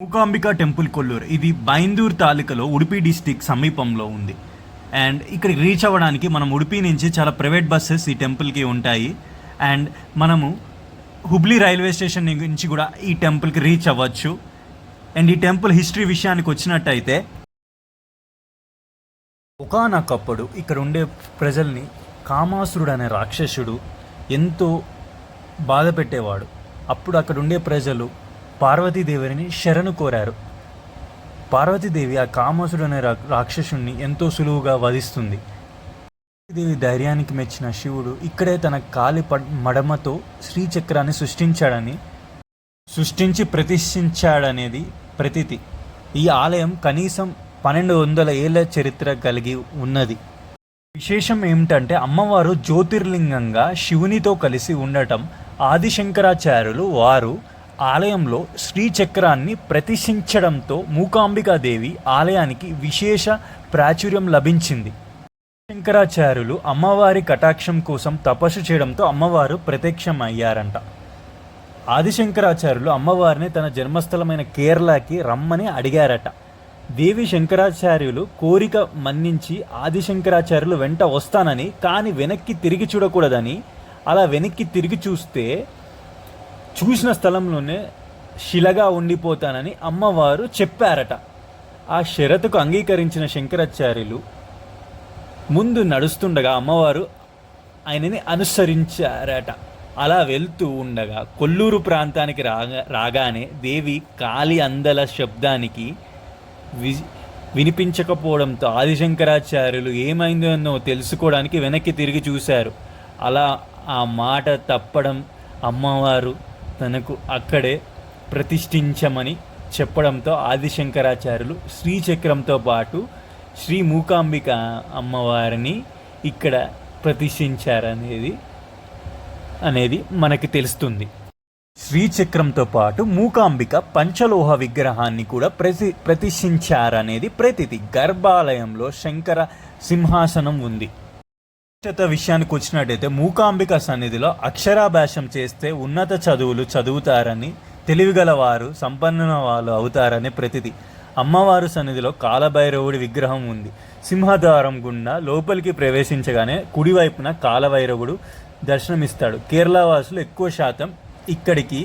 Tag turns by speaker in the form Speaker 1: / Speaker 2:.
Speaker 1: Mookambika temple Kolluru. ఇది బైందూర్ తాలూకాలో Udupi district సమీపంలో ఉంది. అండ్ ఇక్కడికి రీచ్ అవ్వడానికి మనం ఉడిపి నుంచి చాలా ప్రైవేట్ బస్సెస్ ఈ టెంపుల్కి ఉంటాయి. అండ్ మనము హుబ్లీ రైల్వే స్టేషన్ నుంచి కూడా ఈ టెంపుల్కి రీచ్ అవ్వచ్చు. అండ్ ఈ టెంపుల్ హిస్టరీ విషయానికి వచ్చినట్టయితే ఒకనొకప్పుడు ఇక్కడ ఉండే ప్రజల్ని కామాసురుడు అనే రాక్షసుడు ఎంతో బాధ పెట్టేవాడు. అప్పుడు అక్కడ ఉండే ప్రజలు పార్వతీదేవిని శరణు కోరారు. పార్వతీదేవి ఆ కామాసుడు అనే రా రాక్షసుణ్ణి ఎంతో సులువుగా వధిస్తుంది. దేవి ధైర్యానికి మెచ్చిన శివుడు ఇక్కడే తన కాలి మడమతో శ్రీచక్రాన్ని సృష్టించాడని సృష్టించి ప్రతిష్ఠించాడనేది ప్రతీతి. ఈ ఆలయం కనీసం పన్నెండు వందల ఏళ్ళ చరిత్ర కలిగి ఉన్నది. విశేషం ఏమిటంటే అమ్మవారు జ్యోతిర్లింగంగా శివునితో కలిసి ఉండటం ఆదిశంకరాచార్యులు వారు ఆలయంలో శ్రీచక్రాన్ని ప్రతిష్ఠించడంతో మూకాంబికాదేవి ఆలయానికి విశేష ప్రాచుర్యం లభించింది. శంకరాచార్యులు అమ్మవారి కటాక్షం కోసం తపస్సు చేయడంతో అమ్మవారు ప్రత్యక్షమయ్యారంట. ఆదిశంకరాచార్యులు అమ్మవారిని తన జన్మస్థలమైన కేరళకి రమ్మని అడిగారట. దేవి శంకరాచార్యులు కోరిక మన్నించి ఆదిశంకరాచార్యులు వెంట వస్తానని కానీ వెనక్కి తిరిగి చూడకూడదని అలా వెనక్కి తిరిగి చూస్తే చూసిన స్థలంలోనే శిలగా ఉండిపోతానని అమ్మవారు చెప్పారట. ఆ షరతుకు అంగీకరించిన శంకరాచార్యులు ముందు నడుస్తుండగా అమ్మవారు ఆయనని అనుసరించారట. అలా వెళ్తూ ఉండగా కొల్లూరు ప్రాంతానికి రాగా రాగానే దేవి కాలి అందల శబ్దానికి వి వినిపించకపోవడంతో ఆదిశంకరాచార్యులు ఏమైందో తెలుసుకోవడానికి వెనక్కి తిరిగి చూశారు. అలా ఆ మాట తప్పడం అమ్మవారు తనకు అక్కడే ప్రతిష్ఠించమని చెప్పడంతో ఆదిశంకరాచార్యులు శ్రీచక్రంతో పాటు శ్రీ మూకాంబిక అమ్మవారిని ఇక్కడ ప్రతిష్ఠించారనేది అనేది మనకి తెలుస్తుంది. శ్రీచక్రంతో పాటు మూకాంబిక పంచలోహ విగ్రహాన్ని కూడా ప్రతి ప్రతిష్ఠించారనేది ప్రతిది గర్భాలయంలో శంకర సింహాసనం ఉంది. విశిష్టత విషయానికి వచ్చినట్టయితే మూకాంబిక సన్నిధిలో అక్షరాభ్యాసం చేస్తే ఉన్నత చదువులు చదువుతారని తెలివిగల వారు సంపన్న వాళ్ళు అవుతారని ప్రతిది. అమ్మవారు సన్నిధిలో కాలభైరవుడి విగ్రహం ఉంది. సింహద్వారం గుండా లోపలికి ప్రవేశించగానే కుడివైపున కాలభైరవుడు దర్శనమిస్తాడు. కేరళ వాసులు ఎక్కువ శాతం ఇక్కడికి